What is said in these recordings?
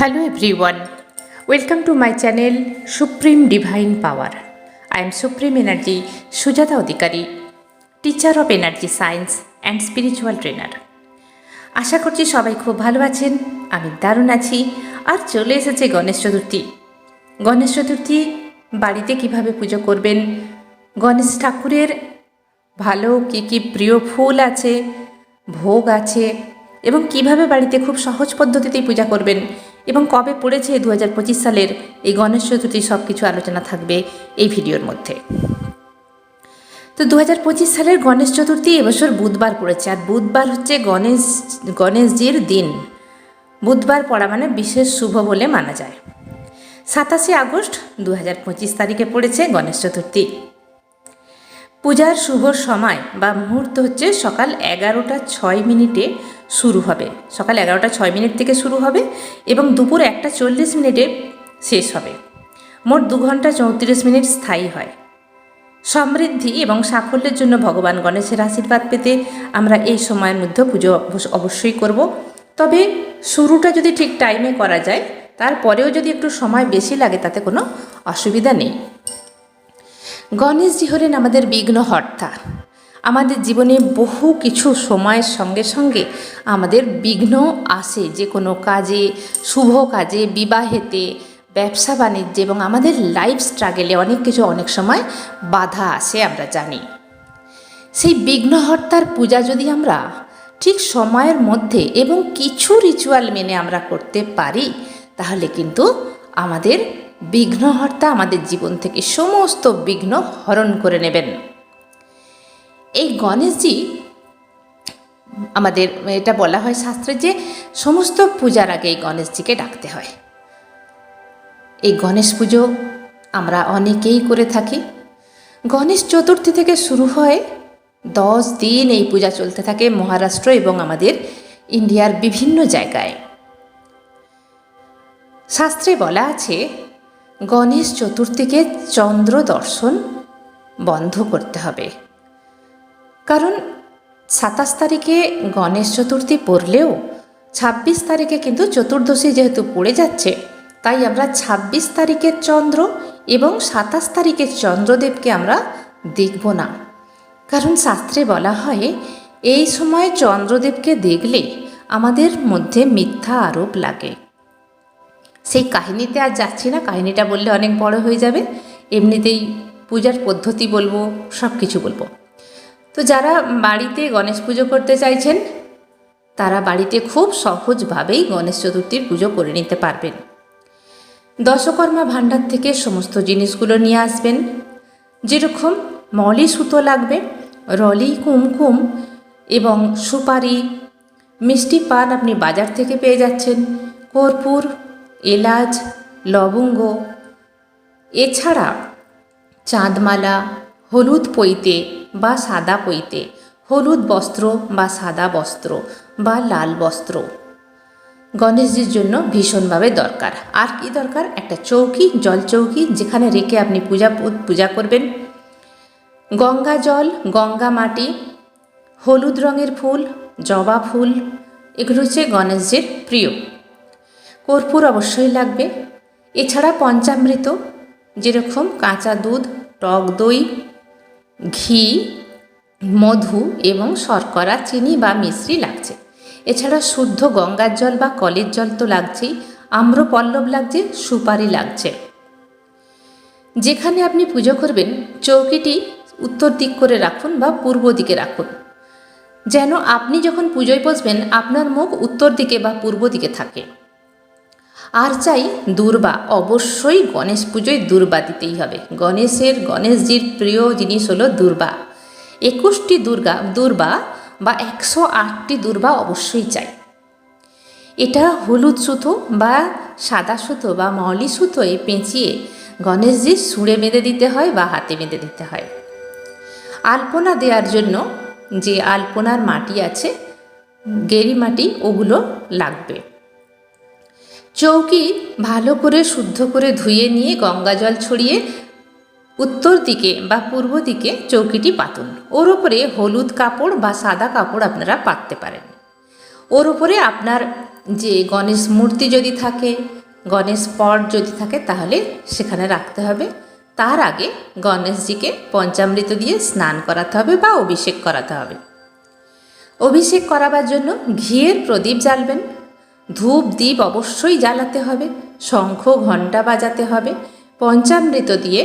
Hello everyone. Welcome to my channel Supreme Divine Power. I am Supreme Energy Sujata Odhikari, teacher of energy science and spiritual trainer. আশা করছি সবাই খুব ভালো আছেন আমি দারুণ আছি আর চলে এসেছে গণেশ চতুর্থী গণেশ চতুর্থী বাড়িতে কীভাবে পুজো করবেন গণেশ ঠাকুরের ভালো কী কী প্রিয় ফুল আছে ভোগ আছে এবং কীভাবে বাড়িতে খুব সহজ পদ্ধতিতেই পূজা করবেন এবং কবে পড়েছে দু হাজার পঁচিশ সালের এই গণেশ চতুর্থী সব কিছু আলোচনা থাকবে এই ভিডিওর মধ্যে। তো দু হাজার পঁচিশ সালের গণেশ চতুর্থী এবছর বুধবার পড়েছে। আর বুধবার হচ্ছে গণেশ, গণেশজির দিন। বুধবার পড়া মানে বিশেষ শুভ বলে মানা যায়। সাতাশে আগস্ট দু হাজার পঁচিশ তারিখে পড়েছে গণেশ চতুর্থী। পূজার শুভ সময় বা মুহূর্ত হচ্ছে সকাল এগারোটা ছয় মিনিটে শুরু হবে। সকাল এগারোটা ছয় মিনিট থেকে শুরু হবে এবং দুপুর একটা চল্লিশ মিনিটে শেষ হবে। মোট দু ঘণ্টা চৌত্রিশ মিনিট স্থায়ী হয়। সমৃদ্ধি এবং সাফল্যের জন্য ভগবান গণেশের আশীর্বাদ পেতে আমরা এই সময়ের মধ্যে পুজো অবশ্যই করব। তবে শুরুটা যদি ঠিক টাইমে করা যায়, তারপরেও যদি একটু সময় বেশি লাগে, তাতে কোনো অসুবিধা নেই। গণেশজি হলেন আমাদের বিঘ্নহর্তা আমাদের জীবনে বহু কিছু সময়ের সঙ্গে সঙ্গে আমাদের বিঘ্ন আসে। যে কোনো কাজে, শুভ কাজে, বিবাহেতে, ব্যবসা বাণিজ্যে এবং আমাদের লাইফ স্ট্রাগেলে অনেক কিছু অনেক সময় বাধা আসে আমরা জানি। সেই বিঘ্নহর্তার পূজা যদি আমরা ঠিক সময়ের মধ্যে এবং কিছু রিচুয়াল মেনে আমরা করতে পারি, তাহলে কিন্তু আমাদের বিঘ্নহর্তা আমাদের জীবন থেকে সমস্ত বিঘ্ন হরণ করে নেবেন। এই গণেশজি, আমাদের এটা বলা হয় শাস্ত্রে যে সমস্ত পূজার আগে এই গণেশজিকে ডাকতে হয়। এই গণেশ পুজো আমরা অনেকেই করে থাকি। গণেশ চতুর্থী থেকে শুরু হয় দশ দিন এই পূজা চলতে থাকে মহারাষ্ট্র এবং আমাদের ইন্ডিয়ার বিভিন্ন জায়গায়। শাস্ত্রে বলা আছে গণেশ চতুর্থীকে চন্দ্র দর্শন বন্ধ করতে হবে। কারণ সাতাশ তারিখে গণেশ চতুর্থী পড়লেও ছাব্বিশ তারিখে কিন্তু চতুর্দশী যেহেতু পড়ে যাচ্ছে, তাই আমরা ছাব্বিশ তারিখের চন্দ্র এবং সাতাশ তারিখের চন্দ্রদেবকে আমরা দেখব না। কারণ শাস্ত্রে বলা হয়, এই সময় চন্দ্রদেবকে দেখলে আমাদের মধ্যে মিথ্যা আরোপ লাগে। সেই কাহিনীতে আর যাচ্ছি না, কাহিনীটা বললে অনেক বড় হয়ে যাবে। এমনিতেই পূজার পদ্ধতি বলব সব কিছু বলব। তো যারা বাড়িতে গণেশ পুজো করতে চাইছেন, তারা বাড়িতে খুব সহজভাবেই গণেশ চতুর্থীর পুজো করে নিতে পারবেন। দশকর্মা ভাণ্ডার থেকে সমস্ত জিনিসগুলো নিয়ে আসবেন। যেরকম মলি সুতো লাগবে, রলি, কুমকুম এবং সুপারি, মিষ্টি পান আপনি বাজার থেকে পেয়ে যাচ্ছেন। কর্পূর এলাচ, লবঙ্গ, এছাড়া চাঁদমালা, হলুদ পইতে বা সাদা পইতে হলুদ বস্ত্র বা সাদা বস্ত্র বা লাল বস্ত্র। গণেশজির জন্য ভীষণভাবে দরকার। আর কি দরকার? একটা চৌকি, জল চৌকি, যেখানে রেখে আপনি পূজা পূজা করবেন। গঙ্গা জল, গঙ্গা মাটি, হলুদ রঙের ফুল, জবা ফুল, এগুলো হচ্ছে গণেশজির প্রিয়। কর্পূর অবশ্যই লাগবে। এছাড়া পঞ্চামৃত, যেরকম কাঁচা দুধ, টক দই, ঘি, মধু এবং শর্করা, চিনি বা মিশ্রি লাগছে। এছাড়া শুদ্ধ গঙ্গার জল বা কলের জল তো লাগছেই, আম্রপল্লব লাগছে, সুপারি লাগছে। যেখানে আপনি পুজো করবেন, চৌকিটি উত্তর দিক করে রাখুন বা পূর্ব দিকে রাখুন। যেন আপনি যখন পুজোয় বসবেন, আপনার মুখ উত্তর দিকে বা পূর্ব দিকে থাকে। আর চাই দুর্বা। অবশ্যই গণেশ পুজোয় দুর্বা দিতেই হবে। গণেশের গণেশজির প্রিয় জিনিস হলো দুর্বা। একুশটি দুর্গা, দুর্বা বা একশো আটটি দুর্বা অবশ্যই চাই। এটা হলুদ সুতো বা সাদা সুতো বা মলি সুতোয় পেঁচিয়ে গণেশজির সুড়ে বেঁধে দিতে হয় বা হাতে বেঁধে দিতে হয়। আলপনা দেওয়ার জন্য যে আলপনার মাটি আছে গেরি মাটি ওগুলো লাগবে। চৌকি ভালো করে শুদ্ধ করে ধুয়ে নিয়ে গঙ্গা জল ছড়িয়ে উত্তর দিকে বা পূর্ব দিকে চৌকিটি পাতুন। ওর ওপরে হলুদ কাপড় বা সাদা কাপড় আপনারা পাততে পারেন। ওর ওপরে আপনার যে গণেশ মূর্তি যদি থাকে, গণেশ পট যদি থাকে তাহলে সেখানে রাখতে হবে। তার আগে গণেশজিকে পঞ্চামৃত দিয়ে স্নান করাতে হবে বা অভিষেক করাতে হবে। অভিষেক করাবার জন্য ঘিয়ের প্রদীপ জ্বালবেন। ধূপ দ্বীপ অবশ্যই জ্বালাতে হবে, শঙ্খ ঘণ্টা বাজাতে হবে, পঞ্চামৃত দিয়ে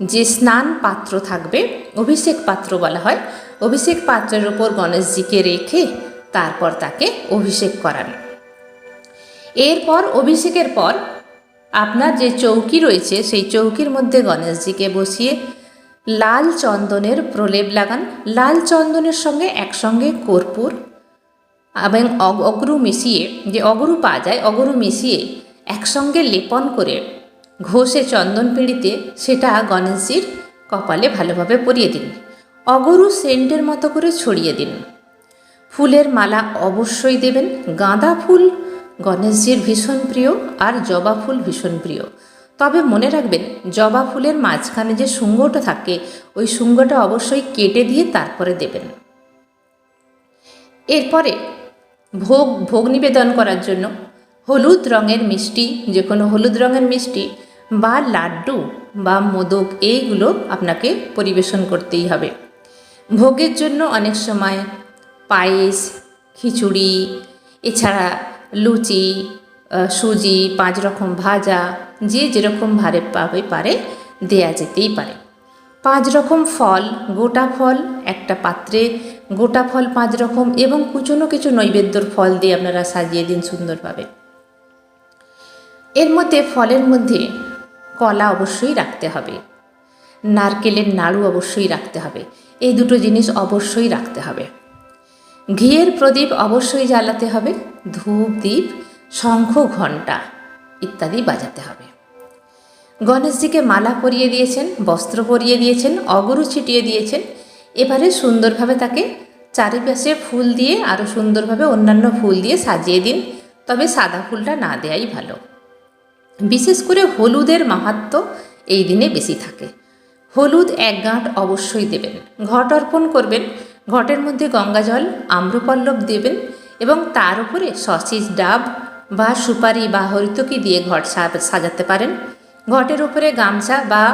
যে স্নান পাত্র থাকবে, অভিষেক পাত্র বলা হয়, অভিষেক পাত্রের ওপর গণেশজিকে রেখে তারপর তাকে অভিষেক করান। এরপর অভিষেকের পর আপনার যে চৌকি রয়েছে, সেই চৌকির মধ্যে গণেশজিকে বসিয়ে লাল চন্দনের প্রলেপ লাগান। লাল চন্দনের সঙ্গে একসঙ্গে কর্পূর এবং অগ- অগরু মিশিয়ে, যে অগরু পাওয়া যায়, অগরু মিশিয়ে একসঙ্গে লেপন করে ঘষে চন্দন পিঁড়িতে সেটা গণেশজির কপালে ভালোভাবে পরিয়ে দিন। অগরু সেন্টের মতো করে ছড়িয়ে দিন। ফুলের মালা অবশ্যই দেবেন। গাঁদা ফুল গণেশজির ভীষণ প্রিয় আর জবা ফুল ভীষণ প্রিয়। তবে মনে রাখবেন, জবা ফুলের মাঝখানে যে শুঙ্গটা থাকে, ওই শুঙ্গটা অবশ্যই কেটে দিয়ে তারপরে দেবেন। এরপরে ভোগ ভোগ নিবেদন করার জন্য। হলুদ রঙের মিষ্টি, যে কোনো হলুদ রঙের মিষ্টি বা লাড্ডু বা মোদক, এইগুলো আপনাকে পরিবেশন করতেই হবে। ভোগের জন্য অনেক সময় পায়েস, খিচুড়ি, এছাড়া লুচি সুজি, পাঁচ রকম ভাজা, যে যেরকম ভারে পাবে পারে, দেয়া যেতেই পারে। পাঁচ রকম ফল, গোটা ফল, একটা পাত্রে গোটা ফল পাঁচ রকম এবং কুচনো কিছু নৈবেদ্যর ফল দিয়ে আপনারা সাজিয়ে দিন সুন্দরভাবে। এর মধ্যে ফলের মধ্যে কলা অবশ্যই রাখতে হবে। নারকেলের নাড়ু অবশ্যই রাখতে হবে। এই দুটো জিনিস অবশ্যই রাখতে হবে। ঘিয়ের প্রদীপ অবশ্যই জ্বালাতে হবে। ধূপ দ্বীপ শঙ্খ, ঘণ্টা ইত্যাদি বাজাতে হবে। গণেশজিকে মালা পরিয়ে দিয়েছেন, বস্ত্র পরিয়ে দিয়েছেন, অগরু ছিটিয়ে দিয়েছেন। এবারে সুন্দরভাবে তাকে চারিপাশে ফুল দিয়ে আরও সুন্দরভাবে অন্যান্য ফুল দিয়ে সাজিয়ে দিন। তবে সাদা ফুলটা না দেয়াই ভালো। বিশেষ করে হলুদের মাহাত্ম এই দিনে বেশি থাকে। হলুদ এক গাঁট অবশ্যই দেবেন। ঘট অর্পণ করবেন, ঘটের মধ্যে গঙ্গা জল, আম্রপল্লব দেবেন এবং তার উপরে সসিস ডাব বা সুপারি বা হরিতকি দিয়ে ঘট সাজাতে পারেন। ঘটের উপরে গামছা বা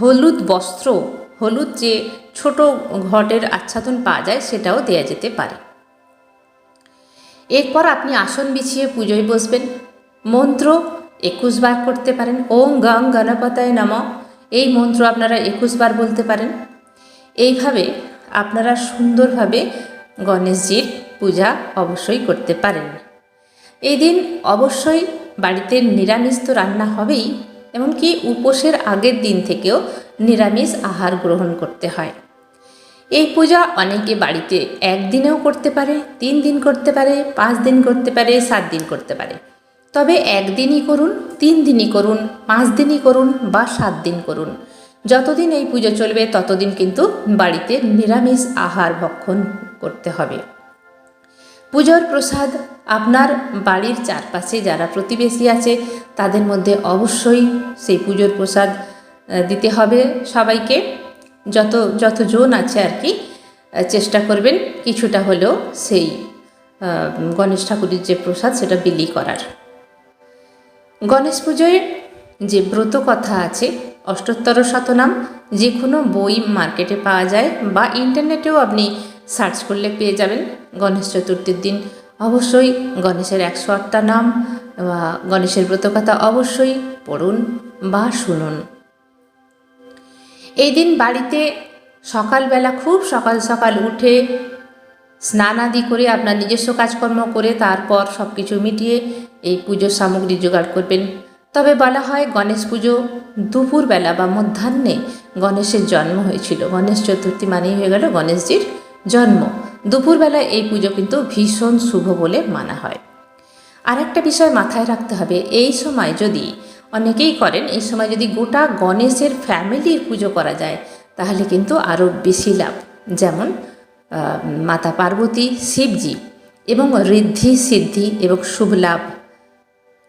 হলুদ বস্ত্র, হলুদ যে ছোট ঘটের আচ্ছাদন পাওয়া যায় সেটাও দেয়া যেতে পারে। এরপর আপনি আসন বিছিয়ে পুজোয় বসবেন। মন্ত্র একুশ বার করতে পারেন। ওম গং গণপতায় নম। এই মন্ত্র আপনারা একুশ বার বলতে পারেন। এইভাবে আপনারা সুন্দরভাবে গণেশজির পূজা অবশ্যই করতে পারেন। এই দিন অবশ্যই বাড়িতে নিরামিষ তো রান্না হবেই। এমনকি উপোসের আগের দিন থেকেও নিরামিষ আহার গ্রহণ করতে হয়। এই পূজা অনেকে বাড়িতে একদিনেও করতে পারে, তিন দিন করতে পারে, পাঁচ দিন করতে পারে, সাত দিন করতে পারে। তবে একদিনই করুন, তিন দিনই করুন, পাঁচ দিনই করুন বা সাত দিন করুন। যতদিন এই পুজো চলবে, ততদিন কিন্তু বাড়িতে নিরামিষ আহার ভক্ষণ করতে হবে। পুজোর প্রসাদ আপনার বাড়ির চারপাশে যারা প্রতিবেশী আছে, তাদের মধ্যে অবশ্যই সেই পুজোর প্রসাদ দিতে হবে সবাইকে। যত, যতজন আছে আর কি চেষ্টা করবেন কিছুটা হলেও সেই গণেশ ঠাকুরের যে প্রসাদ, সেটা বিলি করার। গণেশ পুজোয় যে ব্রত কথা আছে, অষ্টোত্তর শতনাম, যে কোনো বই মার্কেটে পাওয়া যায় বা ইন্টারনেটেও আপনি সার্চ করলে পেয়ে যাবেন গণেশ চতুর্থীর দিন। অবশ্যই গণেশের একশো আটটা নাম বা গণেশের ব্রতকথা অবশ্যই পড়ুন বা শুনুন। এই দিন বাড়িতে সকালবেলা খুব সকাল সকাল উঠে স্নান আদি করে আপনার নিজস্ব কাজকর্ম করে তারপর সব কিছু মিটিয়ে এই পুজোর সামগ্রী জোগাড় করবেন। তবে বলা হয় গণেশ পুজো দুপুরবেলা বা মধ্যাহ্নে গণেশের জন্ম হয়েছিল। গণেশ চতুর্থী মানেই হয়ে গেল গণেশজির জন্ম। দুপুরবেলা এই পুজো কিন্তু ভীষণ শুভ বলে মানা হয়। আর একটা বিষয় মাথায় রাখতে হবে, এই সময় যদি অনেকেই করেন, এই সময় যদি গোটা গণেশের ফ্যামিলির পুজো করা যায়, তাহলে কিন্তু আরও বেশি লাভ। যেমন মাতা পার্বতী, শিবজি এবং ঋদ্ধি, সিদ্ধি এবং শুভ লাভ।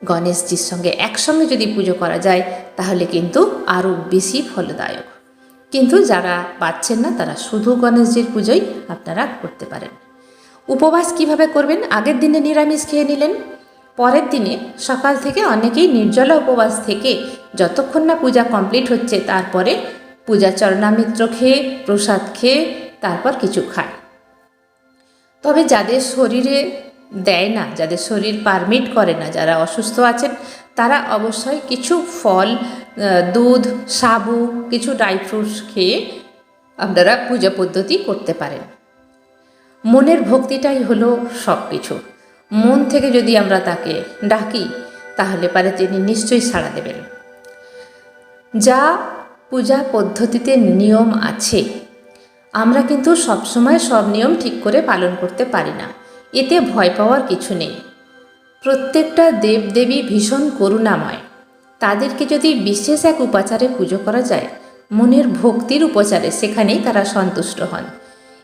গণেশজির সঙ্গে একসঙ্গে যদি পুজো করা যায়, তাহলে কিন্তু আরও বেশি ফলদায়ক। কিন্তু যারা পাচ্ছেন না, তারা শুধু গণেশজির পুজোই আপনারা করতে পারেন। উপবাস কীভাবে করবেন? আগের দিনে নিরামিষ খেয়ে নিলেন। পরের দিনে সকাল থেকে অনেকেই নির্জলা উপবাস থেকে যতক্ষণ না পূজা কমপ্লিট হচ্ছে, তারপরে পূজা চরণামিত্র খেয়ে, প্রসাদ খেয়ে, তারপর কিছু খায়। তবে যাদের শরীরে দেয় না, যাদের শরীর পারমিট করে না, যারা অসুস্থ আছেন তারা অবশ্যই কিছু ফল দুধ, সাবু, কিছু ড্রাই ফ্রুটস খেয়ে আপনারা পূজা পদ্ধতি করতে পারেন। মনের ভক্তিটাই হলো সব কিছু মন থেকে যদি আমরা তাকে ডাকি, তাহলে পারে তিনি নিশ্চয়ই সাড়া দেবেন। যা পূজা পদ্ধতিতে নিয়ম আছে, আমরা কিন্তু সবসময় সব নিয়ম ঠিক করে পালন করতে পারি না। এতে ভয় পাওয়ার কিছু নেই। প্রত্যেকটা দেবদেবী ভীষণ করুণাময়। তাদেরকে যদি বিশেষ এক উপাচারে পুজো করা যায়, মনের ভক্তির উপচারে সেখানেই তারা সন্তুষ্ট হন।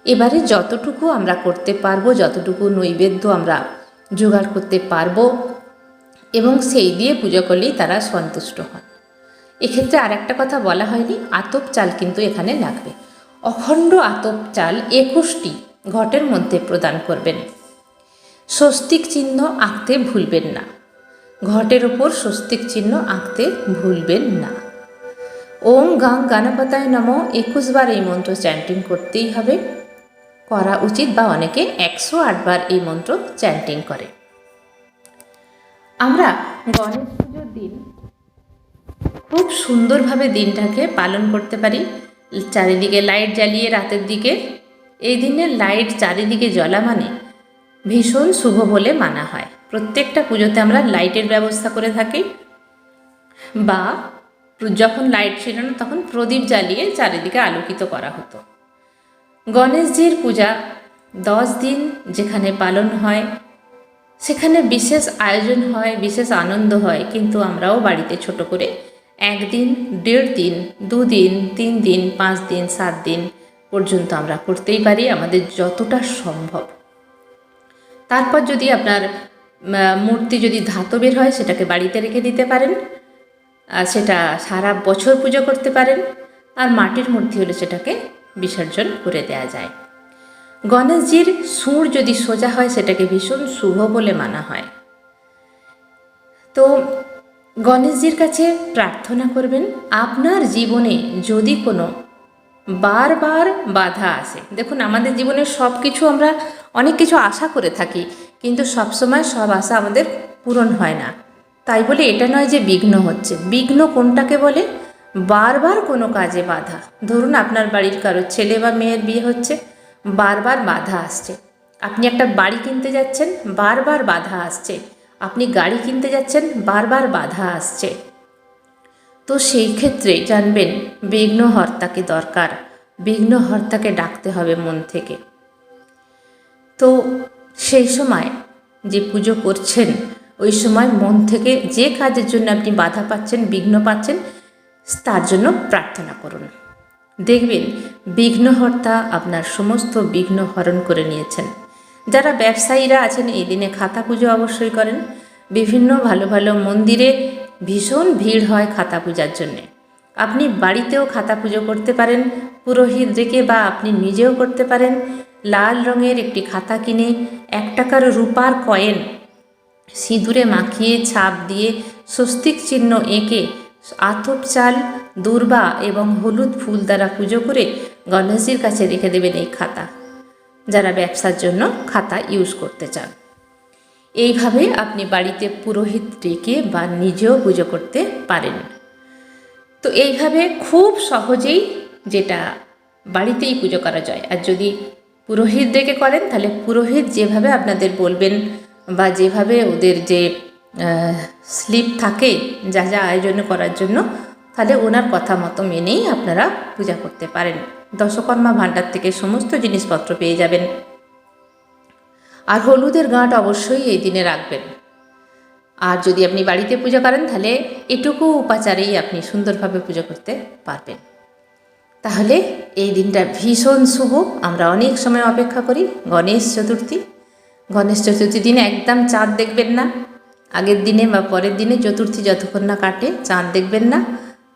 এবারে যতটুকু আমরা করতে পারব, যতটুকু নৈবেদ্য আমরা জোগাড় করতে পারব, এবং সেই দিয়ে পুজো করলেই তারা সন্তুষ্ট হন। এক্ষেত্রে আর একটা কথা বলা হয়নি, আতপ চাল কিন্তু এখানে লাগবে। অখণ্ড আতপ চাল একুশটি ঘটের মধ্যে প্রদান করবেন। স্বস্তিক চিহ্ন আঁকতে ভুলবেন না। ঘটের ওপর স্বস্তিক চিহ্ন আঁকতে ভুলবেন না। ওম গাং গানপতায় নম একুশবার এই মন্ত্র চ্যান্টিং করতেই হবে। করা উচিত বা অনেকে একশো আটবার এই মন্ত্র চ্যান্টিং করে। আমরা গণেশ পুজোর দিন খুব সুন্দরভাবে দিনটাকে পালন করতে পারি। চারিদিকে লাইট জ্বালিয়ে রাতের দিকে। এই দিনে লাইট চারিদিকে জ্বলা মানে ভীষণ শুভ বলে মানা হয়। প্রত্যেকটা পুজোতে আমরা লাইটের ব্যবস্থা করে থাকি বা যখন লাইট ছিল না তখন প্রদীপ জ্বালিয়ে চারিদিকে আলোকিত করা হতো। গণেশজির পূজা দশ দিন যেখানে পালন হয়, সেখানে বিশেষ আয়োজন হয়, বিশেষ আনন্দ হয়, কিন্তু আমরাও বাড়িতে ছোট করে একদিন, দেড় দিন, দুদিন, তিন দিন, পাঁচ দিন, সাত দিন পর্যন্ত আমরা করতেই পারি আমাদের যতটা সম্ভব। তারপর যদি আপনার মূর্তি যদি ধাতবের হয়, সেটাকে বাড়িতে রেখে দিতে পারেন। আর সেটা সারা বছর পুজো করতে পারেন। আর মাটির মূর্তি হলে সেটাকে বিসর্জন করে দেওয়া যায়। গণেশজির সুর যদি সোজা হয়, সেটাকে ভীষণ শুভ বলে মানা হয়। তো গণেশজির কাছে প্রার্থনা করবেন, আপনার জীবনে যদি কোনো বারবার বাধা আসে, দেখুন, আমাদের জীবনে সব কিছু আমরা অনেক কিছু আশা করে থাকি, কিন্তু সবসময় সব আশা আমাদের পূরণ হয় না। তাই বলে এটা নয় যে বিঘ্ন হচ্ছে। বিঘ্ন কোনটাকে বলে? বারবার কোনো কাজে বাধা। ধরুন আপনার বাড়ির কারও ছেলে বা মেয়ের বিয়ে হচ্ছে, বারবার বাধা আসছে। আপনি একটা বাড়ি কিনতে যাচ্ছেন, বারবার বাধা আসছে। আপনি গাড়ি কিনতে যাচ্ছেন, বারবার বাধা আসছে। তো সেই ক্ষেত্রে জানবেন, বিঘ্নহর্তাকে দরকার। বিঘ্নহর্তাকে ডাকতে হবে মন থেকে। তো সেই সময় যে পুজো করছেন, ওই সময় মন থেকে যে কাজের জন্য আপনি বাধা পাচ্ছেন, বিঘ্ন পাচ্ছেন, তার জন্য প্রার্থনা করুন। দেখবেন বিঘ্নহর্তা আপনার সমস্ত বিঘ্ন হরণ করে নিয়েছেন। যারা ব্যবসায়ীরা আছেন, এই দিনে খাতা পুজো অবশ্যই করেন। বিভিন্ন ভালো ভালো মন্দিরে ভীষণ ভিড় হয় খাতা পূজার জন্যে। আপনি বাড়িতেও খাতা পুজো করতে পারেন, পুরোহিত রেখে বা আপনি নিজেও করতে পারেন। লাল রঙের একটি খাতা কিনে এক টাকার রূপার কয়েন সিঁদুরে মাখিয়ে ছাপ দিয়ে স্বস্তিক চিহ্ন এঁকে আতপ চাল, দুর্বা এবং হলুদ ফুল দ্বারা পুজো করে গণেশজির কাছে রেখে দেবেন এই খাতা। যারা ব্যবসার জন্য খাতা ইউজ করতে চান। এইভাবে আপনি বাড়িতে পুরোহিত ডেকে বা নিজেও পুজো করতে পারেন। তো এইভাবে খুব সহজেই যেটা বাড়িতেই পুজো করা যায়, আর যদি পুরোহিত ডেকে করেন, তাহলে পুরোহিত যেভাবে আপনাদের বলবেন বা যেভাবে ওদের যে স্লিপ থাকে, যা যা আয়োজন করার জন্য, তাহলে ওনার কথা মতো মেনেই আপনারা পূজা করতে পারেন। দশকর্মা ভাণ্ডার থেকে সমস্ত জিনিসপত্র পেয়ে যাবেন। আর হলুদের গাঁট অবশ্যই এই দিনে রাখবেন। আর যদি আপনি বাড়িতে পূজা করেন, তাহলে এটুকু উপাচারেই আপনি সুন্দরভাবে পুজো করতে পারবেন। তাহলে এই দিনটা ভীষণ শুভ। আমরা অনেক সময় অপেক্ষা করি গণেশ চতুর্থী। গণেশ চতুর্থী দিনে একদম চাঁদ দেখবেন না। আগের দিনে বা পরের দিনে চতুর্থী যতক্ষণ না কাটে চাঁদ দেখবেন না।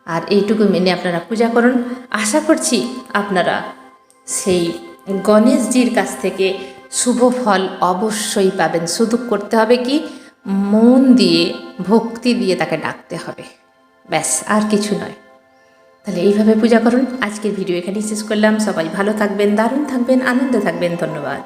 আর এইটুকু মেনে আপনারা পূজা করুন। আশা করছি আপনারা সেই গণেশজির কাছ থেকে শুভ ফল অবশ্যই পাবেন। শুধু করতে হবে কি? মন দিয়ে, ভক্তি দিয়ে তাকে ডাকতে হবে। ব্যাস, আর কিছু নয়। তাহলে এইভাবে পূজা করুন। আজকের ভিডিও এখানেই শেষ করলাম। সবাই ভালো থাকবেন, দারুণ থাকবেন, আনন্দে থাকবেন। ধন্যবাদ।